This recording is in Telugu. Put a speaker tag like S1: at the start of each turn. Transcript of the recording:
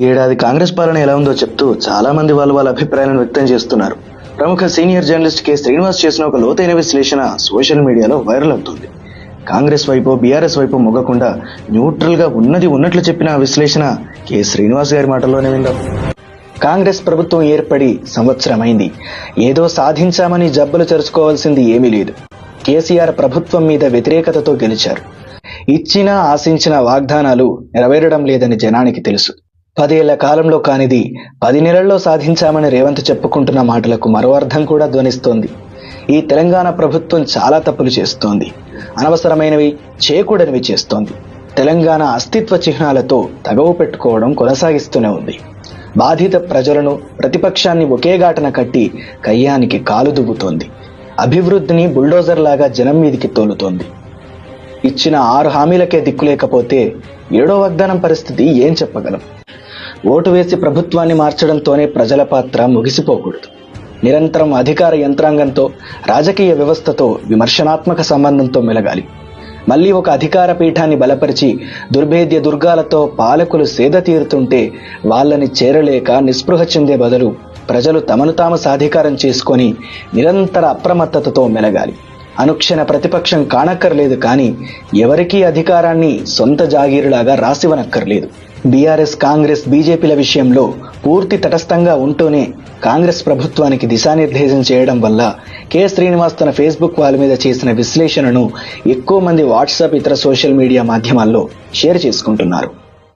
S1: ఏడాది కాంగ్రెస్ పాలన ఎలా ఉందో చెప్తూ చాలా మంది వాళ్ళు వాళ్ళ అభిప్రాయాలను వ్యక్తం చేస్తున్నారు. ప్రముఖ సీనియర్ జర్నలిస్ట్ కె. శ్రీనివాస్ చేసిన ఒక లోతైన విశ్లేషణ సోషల్ మీడియాలో వైరల్ అవుతుంది. కాంగ్రెస్ వైపు బీఆర్ఎస్ వైపు మొగ్గకుండా న్యూట్రల్గా ఉన్నది ఉన్నట్లు చెప్పిన ఆ విశ్లేషణ కె. శ్రీనివాస్ గారి మాటల్లోనే విందాం. కాంగ్రెస్ ప్రభుత్వం ఏర్పడి సంవత్సరమైంది. ఏదో సాధించామని జబ్బలు తెరుచుకోవాల్సింది ఏమీ లేదు. కేసీఆర్ ప్రభుత్వం మీద వ్యతిరేకతతో గెలిచారు. ఇచ్చిన ఆశించిన వాగ్దానాలు నెరవేరడం లేదని జనానికి తెలుసు. పదేళ్ళ కాలంలో కానిది పది నెలల్లో సాధించామని రేవంత్ చెప్పుకుంటున్న మాటలకు మరో అర్థం కూడా ధ్వనిస్తోంది. ఈ తెలంగాణ ప్రభుత్వం చాలా తప్పులు చేస్తోంది. అనవసరమైనవి చేయకూడనివి చేస్తోంది. తెలంగాణ అస్తిత్వ చిహ్నాలతో తగవు పెట్టుకోవడం కొనసాగిస్తూనే ఉంది. బాధిత ప్రజలను ప్రతిపక్షాన్ని ఒకే గాటన కట్టి కయ్యానికి కాలు దువ్వుతోంది. అభివృద్ధిని బుల్డోజర్ లాగా జనం మీదికి తోలుతోంది. ఇచ్చిన ఆరు హామీలకే దిక్కు లేకపోతే ఏడో వాగ్దానం పరిస్థితి ఏం చెప్పగలం? ఓటు వేసి ప్రభుత్వాన్ని మార్చడంతోనే ప్రజల పాత్ర ముగిసిపోకూడదు. నిరంతరం అధికార యంత్రాంగంతో రాజకీయ వ్యవస్థతో విమర్శనాత్మక సంబంధంతో మెలగాలి. మళ్ళీ ఒక అధికార పీఠాన్ని బలపరిచి దుర్భేద్య దుర్గాలతో పాలకులు సేద తీరుతుంటే వాళ్ళని చేరలేక నిస్పృహ చెందే బదులు ప్రజలు తమను తాము సాధికారం చేసుకొని నిరంతర అప్రమత్తతతో మెలగాలి. అనుక్షణ ప్రతిపక్షం కానక్కర్లేదు కానీ ఎవరికీ అధికారాన్ని సొంత జాగీరులాగా రాసివనక్కర్లేదు బీఆర్ఎస్ కాంగ్రెస్ బీజేపీల విషయంలో పూర్తి తటస్థంగా ఉంటూనే కాంగ్రెస్ ప్రభుత్వానికి దిశానిర్దేశం చేయడం వల్ల కె. శ్రీనివాస్ తన ఫేస్బుక్ వాల్ మీద చేసిన విశ్లేషణను ఎక్కువ మంది వాట్సాప్ ఇతర సోషల్ మీడియా మాధ్యమాల్లో షేర్ చేసుకుంటున్నారు.